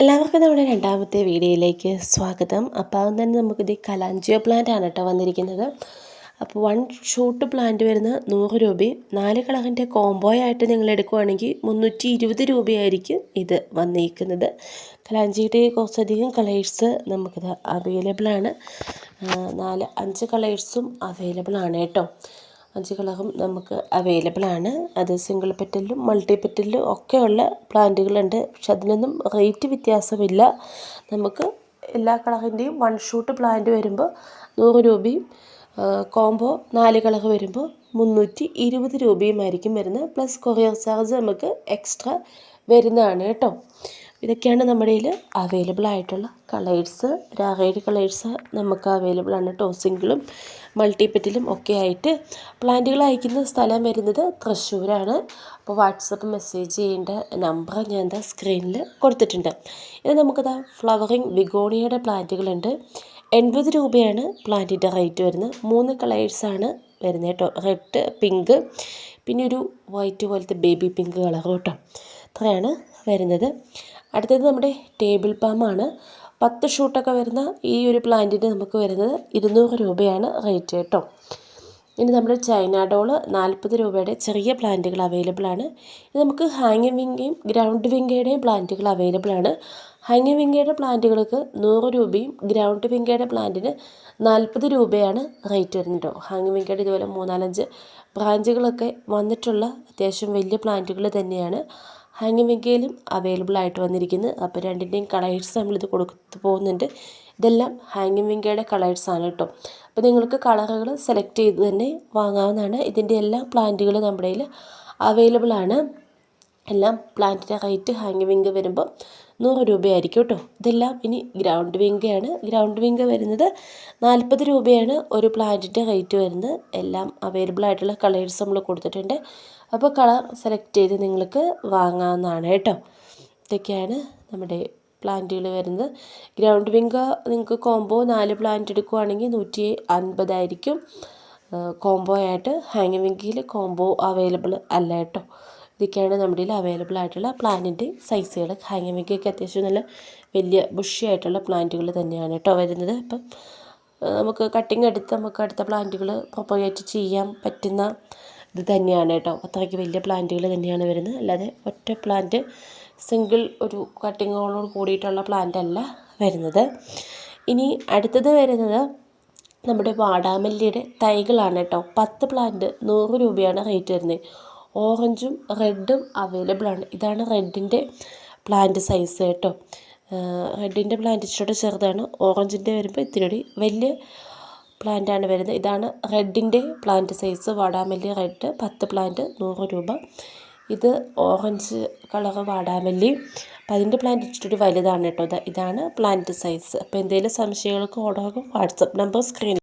എല്ലാവർക്കും നമ്മുടെ രണ്ടാമത്തെ വീഡിയോയിലേക്ക് സ്വാഗതം. അപ്പോൾ തന്നെ നമുക്കിത് കലാഞ്ചിയോ പ്ലാന്റ് ആണ് കേട്ടോ വന്നിരിക്കുന്നത്. അപ്പോൾ വൺ ഷൂട്ട് പ്ലാന്റ് വരുന്ന നൂറ് രൂപയും നാല് കളറിന്റെ കോംബോ ആയിട്ട് നിങ്ങൾ എടുക്കുവാണെങ്കിൽ മുന്നൂറ്റി ഇരുപത് രൂപയായിരിക്കും ഇത് വന്നിരിക്കുന്നത് കലാഞ്ചിയുടെ കുറച്ചധികം കളേഴ്സ് നമുക്കിത് അവൈലബിളാണ് നാല് അഞ്ച് കളേഴ്സും അവൈലബിളാണ് കേട്ടോ. അഞ്ച് കളറും നമുക്ക് അവൈലബിൾ ആണ്. അത് സിംഗിൾ പെറ്റലിലും മൾട്ടി പെറ്റലിലും ഒക്കെയുള്ള പ്ലാന്റുകളുണ്ട് പക്ഷെ അതിനൊന്നും റേറ്റ് വ്യത്യാസമില്ല. നമുക്ക് എല്ലാ കളറിന്റെയും വൺ ഷൂട്ട് പ്ലാന്റ് വരുമ്പോൾ നൂറ് രൂപയും കോംബോ നാല് കളർ വരുമ്പോൾ മുന്നൂറ്റി ഇരുപത് രൂപയുമായിരിക്കും വരുന്നത്. പ്ലസ് കൊറിയർ ചാർജ് നമുക്ക് എക്സ്ട്രാ വരുന്നതാണ് കേട്ടോ. ഇതൊക്കെയാണ് നമ്മുടെ കയ്യിൽ അവൈലബിൾ ആയിട്ടുള്ള കളേഴ്സ് രാഗയുടെ കളേഴ്സ് നമുക്ക് അവൈലബിൾ ആണ് കേട്ടോ സിംഗിളും മൾട്ടിപ്പറ്റിലും ഒക്കെ ആയിട്ട്. പ്ലാന്റുകൾ അയക്കുന്ന സ്ഥലം വരുന്നത് തൃശ്ശൂരാണ്. അപ്പോൾ വാട്സപ്പ് മെസ്സേജ് ചെയ്യേണ്ട നമ്പർ ഞാൻ എന്താ സ്ക്രീനിൽ കൊടുത്തിട്ടുണ്ട്. ഇത് നമുക്കതാ ഫ്ലവറിങ് ബിഗോണിയയുടെ പ്ലാന്റുകളുണ്ട് എൺപത് രൂപയാണ് പ്ലാന്റിന്റെ റേറ്റ് വരുന്നത്. മൂന്ന് കളേഴ്സാണ് വരുന്നത് കേട്ടോ റെഡ് പിങ്ക് പിന്നെ ഒരു വൈറ്റ് പോലത്തെ ബേബി പിങ്ക് കളർ കേട്ടോ അത്രയാണ് വരുന്നത്. അടുത്തത് നമ്മുടെ ടേബിൾ പാമാണ്. പത്ത് ഷൂട്ടൊക്കെ വരുന്ന ഈ ഒരു പ്ലാന്റിന് നമുക്ക് വരുന്നത് ഇരുന്നൂറ് രൂപയാണ് റേറ്റ് കേട്ടോ. ഇനി നമ്മുടെ ചൈന ഡോൾ നാൽപ്പത് രൂപയുടെ ചെറിയ പ്ലാന്റുകൾ അവൈലബിൾ ആണ്. ഇത് നമുക്ക് ഹാങ്ങിങ് വിങ്കയും ഗ്രൗണ്ട് വിങ്കയുടെയും പ്ലാന്റുകൾ അവൈലബിൾ ആണ്. ഹാങ്ങിങ് വിങ്കയുടെ പ്ലാന്റുകൾക്ക് നൂറ് രൂപയും ഗ്രൗണ്ട് വിങ്കയുടെ പ്ലാന്റിന് നാൽപ്പത് രൂപയാണ് റേറ്റ് വരുന്നത് കേട്ടോ. ഹാങ്ങിങ് വിങ്കയുടെ ഇതുപോലെ മൂന്നാലഞ്ച് ബ്രാഞ്ചുകളൊക്കെ വന്നിട്ടുള്ള അത്യാവശ്യം വലിയ പ്ലാന്റുകൾ തന്നെയാണ്. ഹാങ്ങിങ് അവൈലബിൾ ആയിട്ട് വന്നിരിക്കുന്നത് അപ്പോൾ രണ്ടിന്റെയും കളേഴ്സ് നമ്മളിത് കൊടുത്ത് പോകുന്നുണ്ട്. ഇതെല്ലാം ഹാങ്ങിങ് കളേഴ്സ് ആണ് കേട്ടോ. അപ്പോൾ നിങ്ങൾക്ക് കളറുകൾ സെലക്ട് ചെയ്ത് തന്നെ വാങ്ങാവുന്നതാണ്. ഇതിന്റെ എല്ലാ പ്ലാന്റുകൾ നമ്മുടെ കയ്യിൽ അവൈലബിൾ ആണ് എല്ലാം പ്ലാന്റിന്റെ റേറ്റ് ഹാങ് വിങ് വരുമ്പോൾ നൂറ് രൂപയായിരിക്കും കേട്ടോ. ഇതെല്ലാം ഇനി ഗ്രൗണ്ട് വിങ്കയാണ് ഗ്രൗണ്ട് വിങ്ക വരുന്നത് നാൽപ്പത് രൂപയാണ് ഒരു പ്ലാന്റിന്റെ റേറ്റ് വരുന്നത്. എല്ലാം അവൈലബിൾ ആയിട്ടുള്ള കളേഴ്സ് നമ്മൾ കൊടുത്തിട്ടുണ്ട്. അപ്പോൾ കളർ സെലക്ട് ചെയ്ത് നിങ്ങൾക്ക് വാങ്ങാവുന്നതാണ് കേട്ടോ. ഇതൊക്കെയാണ് നമ്മുടെ പ്ലാന്റുകൾ വരുന്നത്. ഗ്രൗണ്ട് വിങ്ക നിങ്ങൾക്ക് കോംബോ നാല് പ്ലാന്റ് എടുക്കുവാണെങ്കിൽ നൂറ്റി അൻപതായിരിക്കും കോംബോ ആയിട്ട് ഹാങ് വിങ്കയിൽ കോംബോ അവൈലബിൾ അല്ല കേട്ടോ. ഇതൊക്കെയാണ് നമ്മുടെ കയ്യിൽ അവൈലബിൾ ആയിട്ടുള്ള പ്ലാന്റിന്റെ സൈസുകൾ ഹാങ്ങിങ് വിങ്കയൊക്കെ അത്യാവശ്യം നല്ല വലിയ ബുഷി ആയിട്ടുള്ള പ്ലാന്റുകൾ തന്നെയാണ് കേട്ടോ വരുന്നത്. അപ്പം നമുക്ക് കട്ടിങ് എടുത്ത് നമുക്ക് അടുത്ത പ്ലാന്റുകൾ പ്രൊപ്പഗേറ്റ് ചെയ്യാൻ പറ്റുന്ന ഇത് തന്നെയാണ് കേട്ടോ. അത്രയ്ക്ക് വലിയ പ്ലാന്റുകൾ തന്നെയാണ് വരുന്നത്. അല്ലാതെ ഒറ്റ പ്ലാന്റ് സിംഗിൾ ഒരു കട്ടിങ്ങോട് കൂടിയിട്ടുള്ള പ്ലാന്റ് അല്ല വരുന്നത്. ഇനി അടുത്തത് വരുന്നത് നമ്മുടെ വാടാമല്ലിയുടെ തൈകളാണ് കേട്ടോ. പത്ത് പ്ലാന്റ് നൂറ് രൂപയാണ് റേറ്റ് വരുന്നത്. ഓറഞ്ചും റെഡും അവൈലബിൾ ആണ്. ഇതാണ് റെഡിന്റെ പ്ലാന്റ് സൈസ് കേട്ടോ. റെഡിന്റെ പ്ലാന്റ് ഇച്ചിരി ചെറുതാണ്. ഓറഞ്ചിന്റെ വരുമ്പോൾ ഇത്തിരി വലിയ പ്ലാന്റാണ് വരുന്നത്. ഇതാണ് റെഡിന്റെ പ്ലാന്റ് സൈസ് വാടാമല്ലി റെഡ് പത്ത് പ്ലാന്റ് നൂറ് രൂപ. ഇത് ഓറഞ്ച് കളർ വാടാമല്ലി. അപ്പം അതിന്റെ പ്ലാന്റ് ഇച്ചിരി വലുതാണ് കേട്ടോ. ഇതാണ് പ്ലാന്റ് സൈസ് അപ്പോൾ എന്തെങ്കിലും സംശയങ്ങൾക്ക് ഓർഡർ വാട്സപ്പ് നമ്പർ സ്ക്രീൻ